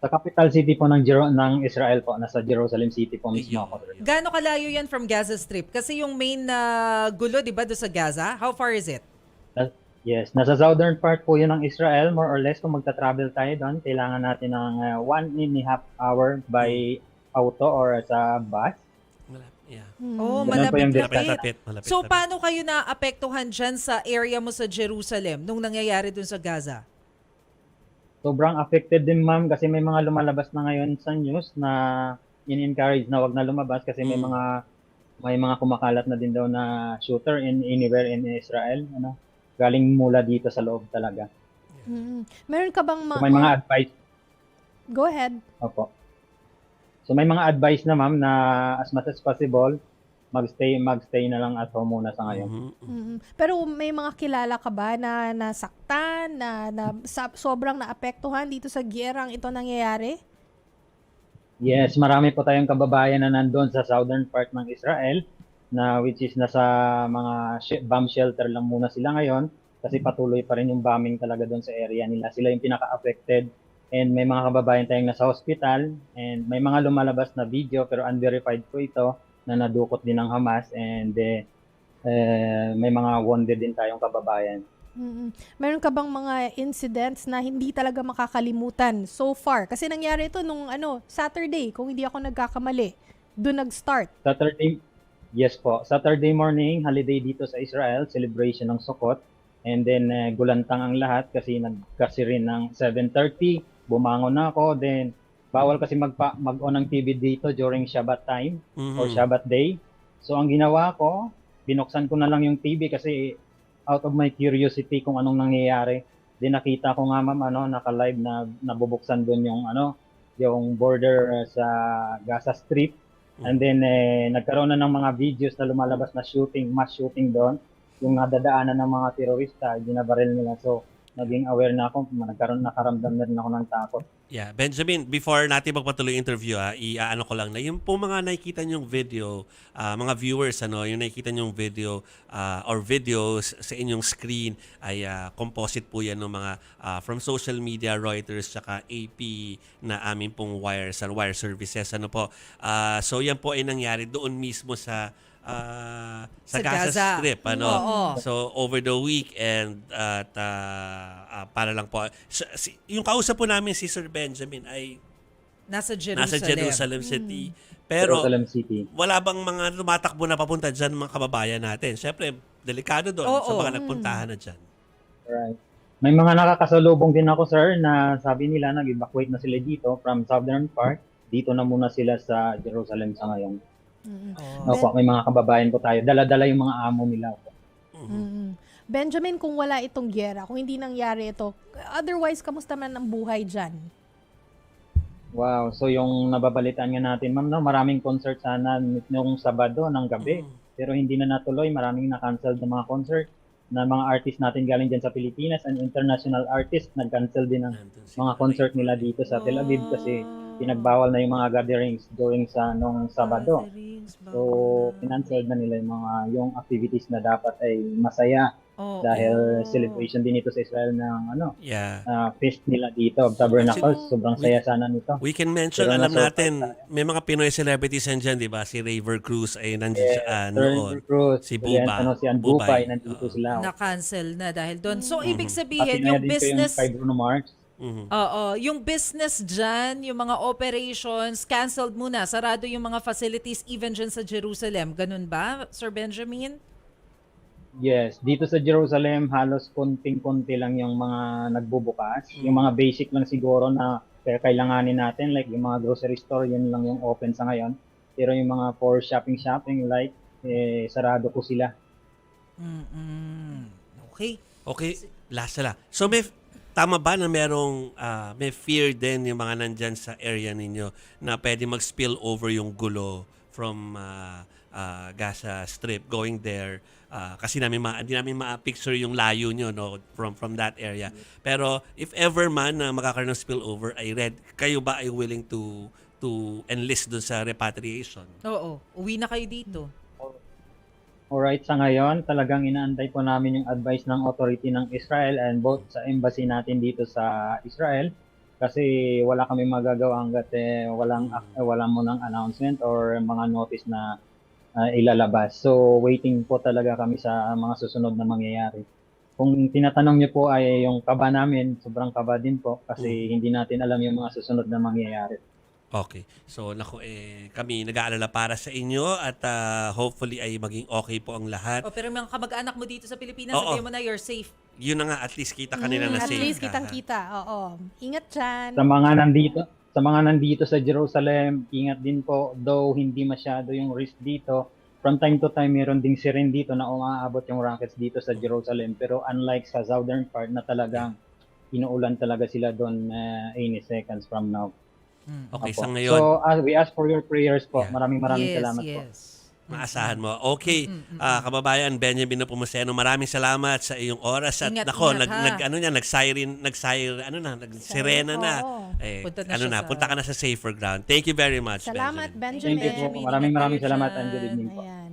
Sa capital city po ng, Jero- ng Israel po, nasa Jerusalem City po mismo ako. sir. Gaano kalayo yan from Gaza Strip? Kasi yung main na gulo, di ba, doon sa Gaza? How far is it? Na- Yes, nasa southern part po yun ng Israel, more or less kung magta-travel tayo doon, kailangan natin ng uh, one and a half hour by auto or sa bus. Malapit. Yeah. Oh, Ganun po yung. Malapit, malapit, malapit. So, malapit. paano kayo naapektuhan dyan sa area mo sa Jerusalem nung nangyayari dun sa Gaza? Sobrang affected din ma'am kasi may mga lumalabas na ngayon sa news na in-encourage na wag na lumabas kasi may Mm. mga may mga kumakalat na din daw na shooter in anywhere in Israel, ano. Galing mula dito sa loob talaga. Mm. Meron ka bang So ma- may mga advice Go ahead. Opo. So may mga advice na ma'am na as much as possible magstay magstay na lang at home muna sa ngayon. Mhm, mhm. Mm. Pero may mga kilala ka ba na nasaktan, na, na sa- sobrang naapektuhan dito sa giyerang ito nangyayari? Yes, marami po tayong kababayan na nandun sa southern part ng Israel na which is nasa mga sh- bomb shelter lang muna sila ngayon kasi patuloy pa rin yung bombing talaga doon sa area nila. Sila yung pinaka-affected and may mga kababayan tayong nasa hospital and may mga lumalabas na video pero unverified po ito na nadukot din ng Hamas and eh, eh, may mga wounded din tayong kababayan. Mm. Meron ka bang mga incidents na hindi talaga makakalimutan so far? Kasi nangyari ito nung ano, Saturday, kung hindi ako nagkakamali. Doon nag-start. Saturday, yes po. Saturday morning, holiday dito sa Israel, celebration ng Sukkot. And then, eh, gulantang ang lahat kasi nagkasi rin ng 7.30. Bumangon na ako. Then, bawal kasi magpa, mag-on ng TV dito during Shabbat time or Mhm. Shabbat day. So, ang ginawa ko, binuksan ko na lang yung TV kasi out of my curiosity kung anong nangyayari. Then nakita ko nga ma'am ano, naka-live na nabubuksan doon yung ano, yung border uh, sa Gaza Strip. And then eh, nagkaroon na ng mga videos na lumalabas na shooting, mass shooting doon. Yung nadadaanan ng mga terorista, ginabaril nila. So, naging aware na ako, nagkaroon, nakaramdam na rin ako ng takot. Yeah, Benjamin, before natin magpatuloy interview, ha, i-ano ko lang na yung po mga nakikita nyong video, ah, mga viewers, ano, yung nakikita nyong video ah, or videos sa inyong screen ay ah, composite po yan ng mga ah, from social media, Reuters, tsaka AP na amin pong wires and wire services. Ano po. Ah, so yan po ay nangyari doon mismo sa ah, sa, Sa Gaza, Gaza. Strip. Ano? Oo. So over the weekend at ah, ah, para lang po sa- si- yung kausap po namin si Sir Benjamin ay Nasa Jerusalem. nasa Jerusalem City. Pero Jerusalem City. wala bang mga lumatakbo na papunta diyan mga kababayan natin? Syempre, delikado doon sa Oo. mga nagpuntahan na diyan. Right. May mga nakakasalubong din ako, sir, na sabi nila nag-evacuate na sila dito from southern part. Dito na muna sila sa Jerusalem sa ngayon. Mm. Oo. Opo, may mga kababayan po tayo. Dala-dala yung mga amo nila. Mhm. Mm. Benjamin, kung wala itong giyera, kung hindi nangyari ito, otherwise, kamusta man ang buhay dyan? Wow. So yung nababalitaan nga natin, ma'am, no, maraming concert sana nung Sabado ng gabi. Mhm. Pero hindi na natuloy. Maraming na-cancel ng mga concert na mga artist natin galing dyan sa Pilipinas and international artists nag-cancel din ng Nandun si mga concert nila dito sa Tel Aviv kasi pinagbawal na yung mga gatherings during sa nung Sabado. So, pinanceled na nila yung mga yung activities na dapat ay masaya Oo. dahil celebration din ito sa Israel ng ano, Yeah. ah, feast nila dito, Tabernacles. Sobrang saya sana nito. We can mention, Pero alam natin, may mga Pinoy celebrities yan dyan, di ba? Si Raver Cruz ay nandiyan siya ah, Sir noon. Cruz, Si yan, Buba. ano, si. Bubay, nandito Oo. sila. Na-cancel na dahil doon. So, ibig Mhm. Pati sabihin, yung business... yung kay Bruno Mars. Mhm. Oo, yung business dyan, yung mga operations, canceled muna. Sarado yung mga facilities even dyan sa Jerusalem. Ganun ba, Sir Benjamin? Yes, dito sa Jerusalem, halos konting-konti lang yung mga nagbubukas. Yung mga basic lang siguro na kaya kailanganin natin, like yung mga grocery store, yun lang yung open sa ngayon. Pero yung mga for shopping-shopping, like, eh, sarado ko sila. Mm-mm. Okay. Okay, last na lang. So may tama ba na merong ah, may fear din yung mga nandyan sa area ninyo na pwede mag-spill over yung gulo from ah, ah, Gaza Strip going there Ah, kasi namin ma hindi namin ma-picture yung layo nyo no from from that area. Pero if ever man na magkakaroon ng spillover ay red kayo ba ay willing to to enlist dun sa repatriation? Oo. Uwi na kayo dito. Alright, sa ngayon, talagang inaantay po namin yung advice ng authority ng Israel and both sa embassy natin dito sa Israel kasi wala kami magagawa hanggat eh, walang eh, walang munang announcement or mga notice na ah, ilalabas. So waiting po talaga kami sa mga susunod na mangyayari. Kung tinatanong niyo po ay yung kaba namin, sobrang kaba din po kasi hindi natin alam yung mga susunod na mangyayari. Okay. So, naku, eh, kami nag-aalala para sa inyo at ah, hopefully ay maging okay po ang lahat. O, pero yung mga kamag-anak mo dito sa Pilipinas, Oo. sabihin mo na you're safe. Yun na nga, at least kita kanila Mm, na At safe least ka, ha? kitang-kita. Oo. Ingat dyan. Sa mga nandito, sa mga nandito sa Jerusalem, ingat din po, though hindi masyado yung risk dito. From time to time, meron ding siren dito na umaabot yung rockets dito sa Jerusalem. Pero unlike sa southern part na talagang inuulan talaga sila doon uh, any seconds from now. Okay, Opo. sa ngayon, So, uh, we ask for your prayers po. Yeah. Maraming maraming yes, salamat po. yes. maasahan mo. Okay, Mm, mm, mm, ah, kababayan Benjamin Pumuseno, maraming salamat sa iyong oras at Ingat, nako, ingat, nag, ha? nag ano niya, nag-siren, nag-siren, ano na, nag-sirena na. Oo. Eh, Punta na ano siya na, sa- punta ka na sa safer ground. Thank you very much, Salamat, Benjamin. Benjamin. Thank you po. Maraming maraming salamat evening po. Ayan.